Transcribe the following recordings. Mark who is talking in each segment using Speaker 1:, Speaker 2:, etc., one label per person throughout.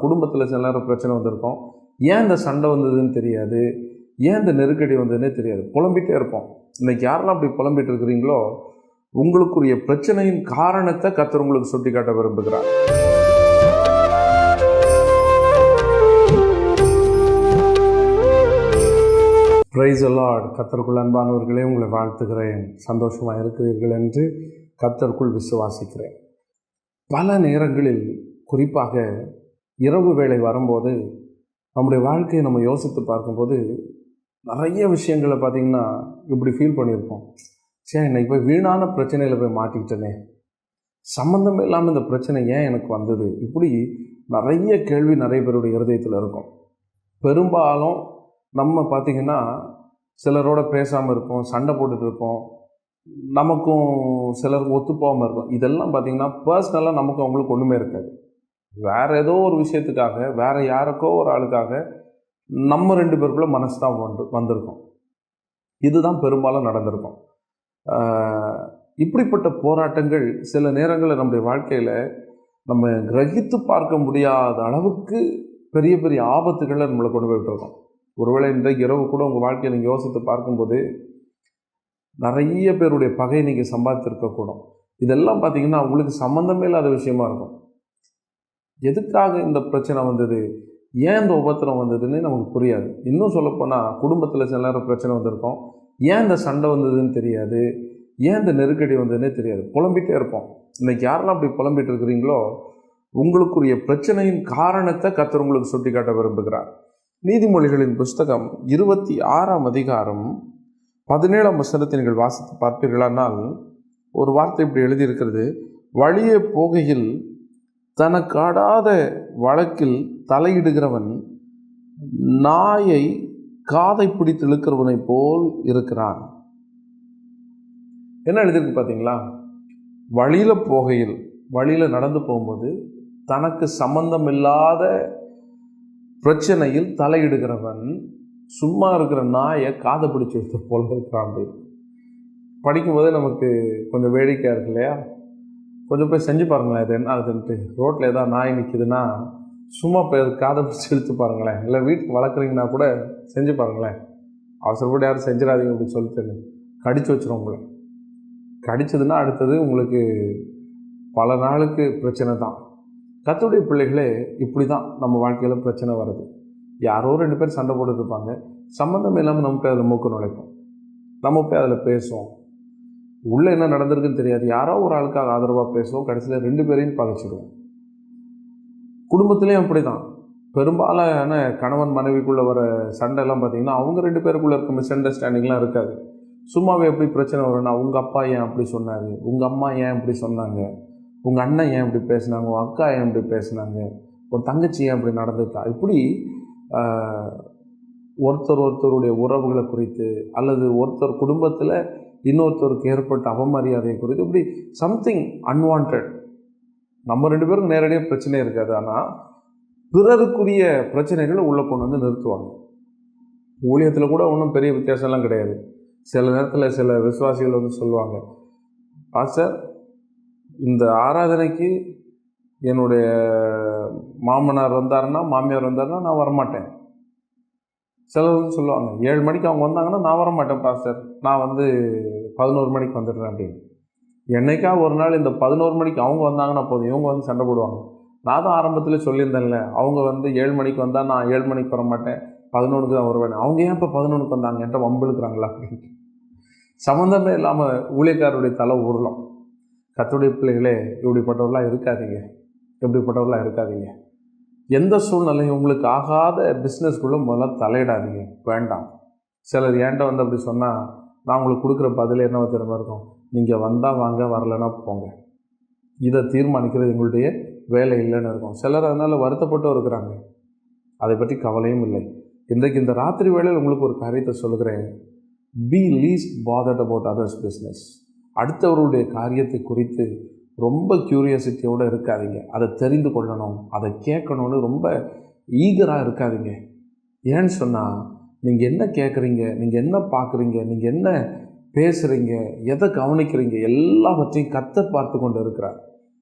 Speaker 1: குடும்பத்தில் சில நேரம் பிரச்சனை வந்திருக்கும். ஏன் இந்த சண்டை வந்ததுன்னு தெரியாது? ஏன் இந்த நெருக்கடி வந்ததுன்னே தெரியாது. புலம்பிகிட்டே இருப்போம். இன்னைக்கு யாரெல்லாம் அப்படி புலம்பிட்டு இருக்கிறீங்களோ உங்களுக்குரிய பிரச்சனையின் காரணத்தை கத்தர் உங்களுக்கு சுட்டி காட்ட விரும்புகிறார் பிரைஸ் அலாட் கத்தருக்குள் அன்பானவர்களே உங்களை வாழ்த்துகிறேன். சந்தோஷமாக இருக்கிறீர்கள் என்று கத்தருக்குள் விசுவாசிக்கிறேன். பல நேரங்களில் குறிப்பாக இரவு வேலை வரும்போது நம்முடைய வாழ்க்கையை நம்ம யோசித்து பார்க்கும்போது நிறைய விஷயங்களை பார்த்திங்கன்னா இப்படி ஃபீல் பண்ணியிருப்போம். சரி இன்னைக்கு போய் வீணான பிரச்சனையில் போய் மாட்டிக்கிட்டேனே சம்மந்தம் இல்லாமல் இந்த பிரச்சனை ஏன் எனக்கு வந்தது? இப்படி நிறைய கேள்வி நிறைய பேருடைய இருதயத்தில் இருக்கும். பெரும்பாலும் நம்ம பார்த்திங்கன்னா சிலரோட பேசாமல் இருப்போம் சண்டை போட்டுட்டு இருப்போம். நமக்கும் சிலருக்கு ஒத்து போகாமல் இருக்கும் இதெல்லாம் பார்த்திங்கன்னா பர்சனலாக நமக்கு அவங்களுக்கு ஒன்றுமே இருக்காது. வேற ஏதோ ஒரு விஷயத்துக்காக வேற யாருக்கோ ஒரு ஆளுக்காக நம்ம ரெண்டு பேருக்குள்ள மனசு தான் வந்து வந்திருக்கும். இதுதான் பெரும்பாலும் நடந்திருக்கும். இப்படிப்பட்ட போராட்டங்கள் சில நேரங்களில் நம்முடைய வாழ்க்கையில் நம்ம கிரகித்து பார்க்க முடியாத அளவுக்கு பெரிய பெரிய ஆபத்துகளை நம்மளை கொண்டு போயிட்டுருக்கோம் ஒருவேளை இன்றைக்கு இரவு கூட உங்கள் வாழ்க்கையை நீங்கள் யோசித்து பார்க்கும்போது நிறைய பேருடைய பகை நீங்கள் சம்பாதித்திருக்கக்கூடும். இதெல்லாம் பார்த்தீங்கன்னா உங்களுக்கு சம்மந்தமே இல்லாத விஷயமா இருக்கும். எதுக்காக இந்த பிரச்சனை வந்தது? ஏன் இந்த உபத்திரம் வந்ததுன்னு நமக்கு புரியாது. இன்னும் சொல்லப்போனால் குடும்பத்தில் சில நேரம் பிரச்சனை வந்திருக்கோம். ஏன் இந்த சண்டை வந்ததுன்னு தெரியாது? ஏன் இந்த நெருக்கடி வந்ததுன்னே தெரியாது. புலம்பிகிட்டே இருப்போம். இன்னைக்கு யாரெல்லாம் அப்படி புலம்பிகிட்டு இருக்கிறீங்களோ உங்களுக்குரிய பிரச்சனையின் காரணத்தை கத்தர் உங்களுக்கு சுட்டி காட்ட விரும்புகிறார். நீதிமொழிகளின் புஸ்தகம் இருபத்தி ஆறாம் அதிகாரம் பதினேழாம் வசனத்தை நீங்கள் வாசித்து பார்ப்பீர்களானால் ஒரு வார்த்தை இப்படி எழுதியிருக்கிறது. வழியே போகையில் தனக்காடாத வழக்கில் தலையிடுகிறவன் நாயை காதை பிடித்து இழுக்கிறவனைப் போல் இருக்கிறான். என்ன எழுதியிருக்கு பார்த்தீங்களா? வழியில் போகையில் வழியில் நடந்து போகும்போது தனக்கு சம்பந்தமில்லாத பிரச்சனையில் தலையிடுகிறவன் சும்மா இருக்கிற நாயை காதை பிடிச்சி எடுத்து போல இருக்கிறான் அப்படின்னு. படிக்கும்போதே நமக்கு கொஞ்சம் வேடிக்கையாக இருக்கு இல்லையா? கொஞ்சம் போய் செஞ்சு பாருங்களேன். இது என்ன அதுன்ட்டு. ரோட்டில் ஏதாவது நாய் நிற்கிதுன்னா சும்மா போய் அது காதை பிடிச்சி எடுத்து பாருங்களேன். இல்லை வீட்டுக்கு வளர்க்குறீங்கன்னா கூட செஞ்சு பாருங்களேன். அவசரப்பட்டு யாரும் செஞ்சிடாதீங்க அப்படின்னு சொல்லிட்டு கடிச்சு வச்சிடும் உங்களை. கடிச்சதுன்னா அடுத்தது உங்களுக்கு பல நாளுக்கு பிரச்சனை தான். கத்துடைய பிள்ளைகளே இப்படி தான் நம்ம வாழ்க்கையில் பிரச்சனை வருது. யாரோ ரெண்டு பேர் சண்டை போட்டுட்டு இருப்பாங்க. சம்மந்தம் இல்லாமல் நம்ம போய் அதில் மூக்க நுழைப்போம். நம்ம போய் அதில் பேசுவோம். உள்ளே என்ன நடந்திருக்குன்னு தெரியாது. யாரோ ஒரு ஆளுக்காக ஆதரவாக பேசுவோம். கடைசியில் ரெண்டு பேரையும் பகைச்சிடுவோம். குடும்பத்துலேயும் அப்படி தான் பெரும்பாலான கணவன் மனைவிக்குள்ளே வர சண்டைலாம் பார்த்திங்கன்னா அவங்க ரெண்டு பேருக்குள்ளே இருக்க மிஸ் அண்டர்ஸ்டாண்டிங்லாம் இருக்காது. சும்மாவே எப்படி பிரச்சனை வரும்னா உங்கள் அப்பா ஏன் அப்படி சொன்னார்? உங்கள் அம்மா ஏன் இப்படி சொன்னாங்க? உங்கள் அண்ணன் ஏன் இப்படி பேசுனாங்க? உங்கள் அக்கா ஏன் இப்படி பேசுனாங்க? உன் தங்கச்சி ஏன் இப்படி நடந்துட்டா? இப்படி ஒருத்தர் ஒருத்தருடைய உறவுகளை குறித்து அல்லது ஒருத்தர் குடும்பத்தில் இன்னொருத்தருக்கு ஏற்பட்ட அவமரியாதை குறித்து இப்படி சம்திங் அன்வான்ட் நம்ம ரெண்டு பேரும் நேரடியாக பிரச்சனை இருக்காது. ஆனால் பிறருக்குரிய பிரச்சனைகளை உள்ளே கொண்டு வந்து நிறுத்துவாங்க. ஊழியத்தில் கூட ஒன்றும் பெரிய வித்தியாசம்லாம் கிடையாது. சில நேரத்தில் சில விசுவாசிகள் வந்து சொல்லுவாங்க பாஸ்டர் இந்த ஆராதனைக்கு என்னுடைய மாமனார் வந்தாருன்னா மாமியார் வந்தாருன்னா நான் வரமாட்டேன். சிலர் சொல்லுவாங்க. ஏழு மணிக்கு அவங்க வந்தாங்கன்னா நான் வர மாட்டேன் பாஸ்டர். நான் வந்து பதினோரு மணிக்கு வந்துடுறேன் அப்படின்னு. என்னைக்கா ஒரு நாள் இந்த பதினோரு மணிக்கு அவங்க வந்தாங்கன்னா போதும். இவங்க வந்து சண்டை போடுவாங்க. நான் தான் ஆரம்பத்தில் சொல்லியிருந்தேன்ல அவங்க வந்து ஏழு மணிக்கு வந்தால் நான் ஏழு மணிக்கு வர மாட்டேன் பதினொன்றுக்கு தான் வருவேன். அவங்க ஏன் இப்போ பதினொன்றுக்கு வந்தாங்க? என்கிட்ட வம்பிழுக்கிறாங்களா? அப்படின்ட்டு சம்மந்தமே இல்லாமல் ஊழியக்காரருடைய தலை உருளும் கத்துடைய பிள்ளைகளே இப்படிப்பட்டவர்களாக இருக்காதீங்க. இப்படிப்பட்டவர்களாக இருக்காதீங்க. எந்த சூழ்நிலையும் உங்களுக்கு ஆகாத பிஸ்னஸ்க்குள்ளே முதல்ல தலையிடாதீங்க. வேண்டாம். சிலர் ஏன்ட்ட வந்து அப்படி சொன்னால் நான் உங்களுக்கு கொடுக்குற பதில் என்ன திரும்ப இருக்கும். நீங்கள் வந்தால் வாங்க வரலைன்னா போங்க. இதை தீர்மானிக்கிறது எங்களுடைய வேலை இல்லைன்னு இருக்கும். சிலர் அதனால் வருத்தப்பட்டும் இருக்கிறாங்க. அதை பற்றி கவலையும் இல்லை. இன்றைக்கு இந்த ராத்திரி வேளையில் உங்களுக்கு ஒரு காரியத்தை சொல்லுகிறேன். Be least bothered about others business அடுத்தவருடைய காரியத்தை குறித்து ரொம்ப க்யூரியாசிட்டியோடு இருக்காதீங்க. அதை தெரிந்து கொள்ளணும். அதை கேட்கணும்னு ரொம்ப ஈகராக இருக்காதீங்க. ஏன்னு சொன்னால் நீங்கள் என்ன கேட்குறீங்க? நீங்கள் என்ன பார்க்குறீங்க? நீங்கள் என்ன பேசுகிறீங்க எதை கவனிக்கிறீங்க? எல்லாவற்றையும் கத்தர் பார்த்து கொண்டு இருக்கிறார்.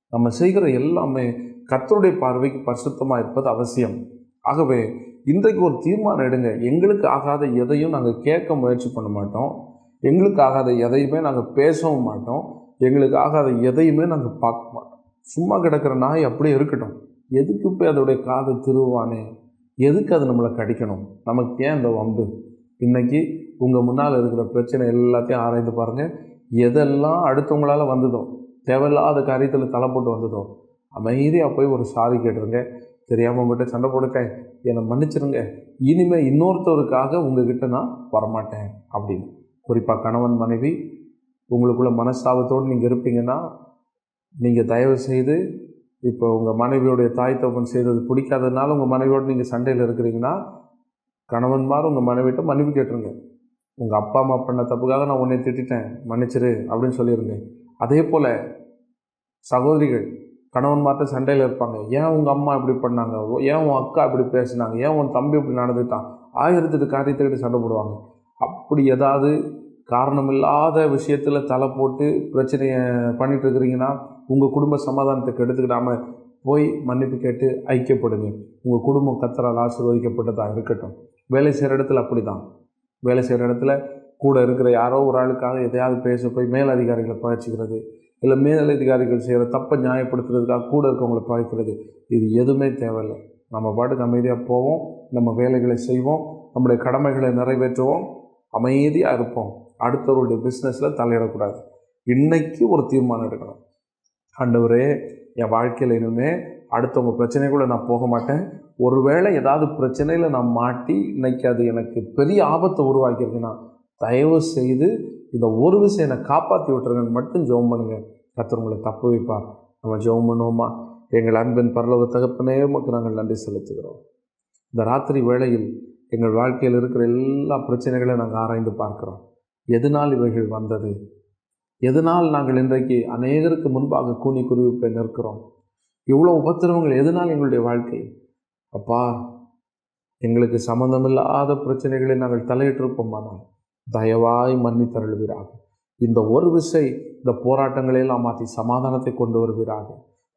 Speaker 1: நம்ம செய்கிற எல்லாமே கத்தருடைய பார்வைக்கு பரிசுத்தமாக இருப்பது அவசியம். ஆகவே இன்றைக்கு ஒரு தீர்மானம் எடுங்க. எங்களுக்கு ஆகாத எதையும் நாங்கள் கேட்க முயற்சி பண்ண மாட்டோம். எங்களுக்கு ஆகாத எதையுமே நாங்கள் பேசவும் மாட்டோம். எங்களுக்காக அதை எதையுமே நாங்கள் பார்க்க மாட்டோம். சும்மா கிடக்கிற நாய் அப்படியே இருக்கட்டும். எதுக்கு போய் அதோடைய காதை திருவானே? எதுக்கு அது நம்மளை கடிக்கணும்? நமக்கு ஏன் அந்த வம்பு? இன்னைக்கு உங்கள் முன்னால் இருக்கிற பிரச்சனை எல்லாத்தையும் ஆராய்ந்து பாருங்கள் எதெல்லாம் அடுத்தவங்களால வந்ததோ தேவையில்லாத காரியத்தில் தலை போட்டு வந்ததோ அமைதியாக போய் ஒரு சாரி கேட்டுருங்க. தெரியாமல் உங்கள்கிட்ட சண்டை போட்டுட்டேன் என்னை மன்னிச்சிருங்க. இனிமேல் இன்னொருத்தருக்காக உங்ககிட்ட நான் வரமாட்டேன் அப்படின்னு. குறிப்பாக கணவன் மனைவி உங்களுக்குள்ள மனஸ்தாபத்தோடு நீங்கள் இருப்பீங்கன்னா நீங்கள் தயவு செய்து இப்போ உங்கள் மனைவியோடைய தாய் தகவன் செய்தது பிடிக்காததுனால உங்கள் மனைவியோடு நீங்கள் சண்டையில் இருக்கிறீங்கன்னா கணவன்மார் உங்கள் மனைவிட்ட மன்னிப்பு கேட்டுருங்க. உங்கள் அப்பா அம்மா பண்ண தப்புக்காக நான் உன்னை திட்டிட்டேன் மன்னிச்சிரு அப்படின்னு சொல்லியிருந்தேன் அதே போல் சகோதரிகள் கணவன்மார்ட்ட சண்டையில் இருப்பாங்க. ஏன் உங்கள் அம்மா இப்படி பண்ணாங்க? ஓ, ஏன் உன் அக்கா இப்படி பேசினாங்க? ஏன் உன் தம்பி இப்படி நடந்துட்டான்? ஆயிரத்தெட்டு காரியத்துக்கிட்ட சண்டை போடுவாங்க. அப்படி ஏதாவது காரணமில்லாத விஷயத்தில் தலை போட்டு பிரச்சனையை பண்ணிட்டு இருக்கிறீங்கன்னா உங்கள் குடும்ப சமாதானத்தை எடுத்துக்கிடாமல் போய் மன்னிப்பு கேட்டு ஐக்கியப்படுங்க. உங்கள் குடும்பம் கத்தரால் ஆசீர்வதிக்கப்பட்டதாக இருக்கட்டும். வேலை செய்கிற இடத்துல அப்படி தான் வேலை செய்கிற இடத்துல கூட இருக்கிற யாரோ ஒரு ஆளுக்காக எதையாவது பேச போய் மேலதிகாரிகளை பழச்சிக்கிறது இல்லை மேலதிகாரிகள் செய்கிற தப்பை நியாயப்படுத்துறதுக்காக கூட இருக்கவங்களை பழக்கிறது இது எதுவுமே தேவையில்லை. நம்ம பாட்டுக்கு அமைதியாக போவோம் நம்ம வேலைகளை செய்வோம் நம்முடைய கடமைகளை நிறைவேற்றுவோம். அமைதியாக இருப்போம். அடுத்தவருடைய பிஸ்னஸில் தலையிடக்கூடாது. இன்றைக்கி ஒரு தீர்மானம் எடுக்கணும். ஆண்டவரே என் வாழ்க்கையில் இனிமே அடுத்தவங்க பிரச்சனைக்குள்ளே நான் போக மாட்டேன். ஒருவேளை ஏதாவது பிரச்சனையில் நான் மாட்டி இன்னைக்கு அது எனக்கு பெரிய ஆபத்தை உருவாக்கியிருக்குன்னா தயவு செய்து இந்த ஒரு விஷயம் என்னை காப்பாற்றி விட்டுருங்கன்னு மட்டும் ஜோம் பண்ணுங்கள் கத்தர் உங்களை தப்பு வைப்பார். நம்ம ஜெபம் பண்ணுவோமா? எங்கள் அன்பின் பரலோக தகப்பனே உமக்கு நாங்கள் நன்றி செலுத்துகிறோம். இந்த ராத்திரி வேளையில் எங்கள் வாழ்க்கையில் இருக்கிற எல்லா பிரச்சனைகளையும் நாங்கள் ஆராய்ந்து பார்க்குறோம். எதனால் இவைகள் வந்தது? எதனால் நாங்கள் இன்றைக்கு அநேகருக்கு முன்பாக கூனி குருவிப்பை நிற்கிறோம் இவ்வளோ உபத்திரவங்கள் எதனால் எங்களுடைய வாழ்க்கை? அப்பா எங்களுக்கு சம்மந்தமில்லாத பிரச்சனைகளை நாங்கள் தலையிட்டிருப்போமானால் தயவாய் மன்னித்தருள்வீராக இந்த ஒரு விசை இந்த போராட்டங்களையெல்லாம் மாற்றி சமாதானத்தை கொண்டு வருவீராக.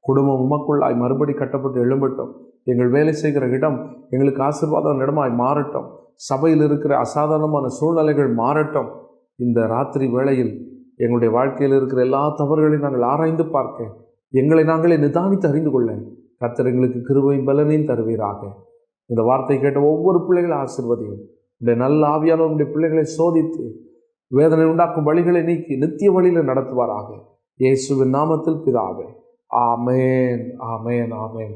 Speaker 1: குடும்பம் உமக்குள்ளாய் மறுபடி கட்டப்பட்டு எழும்பட்டும். எங்கள் வேலை செய்கிற இடம் எங்களுக்கு ஆசீர்வாதம் இடமாய் மாறட்டும். சபையில் இருக்கிற அசாதாரணமான சூழ்நிலைகள் மாறட்டும். இந்த ராத்திரி வேளையில் எங்களுடைய வாழ்க்கையில் இருக்கிற எல்லா தவறுகளையும் நாங்கள் ஆராய்ந்து பார்க்க எங்களை நாங்களே நிதானித்து அறிந்து கொள்ள கர்த்தர் எங்களுக்கு கிருபையும் பலனையும் தருவீராக. இந்த வார்த்தை கேட்ட ஒவ்வொரு பிள்ளைகளை ஆசிர்வதியும். உடைய நல்ல ஆவியானவருடைய பிள்ளைகளை சோதித்து வேதனை உண்டாக்கும் வழிகளை நீக்கி நித்திய வழியில் நடத்துவாராக. இயேசுவின் நாமத்தில் பிதாவே. ஆமேன் ஆமேன் ஆமேன்.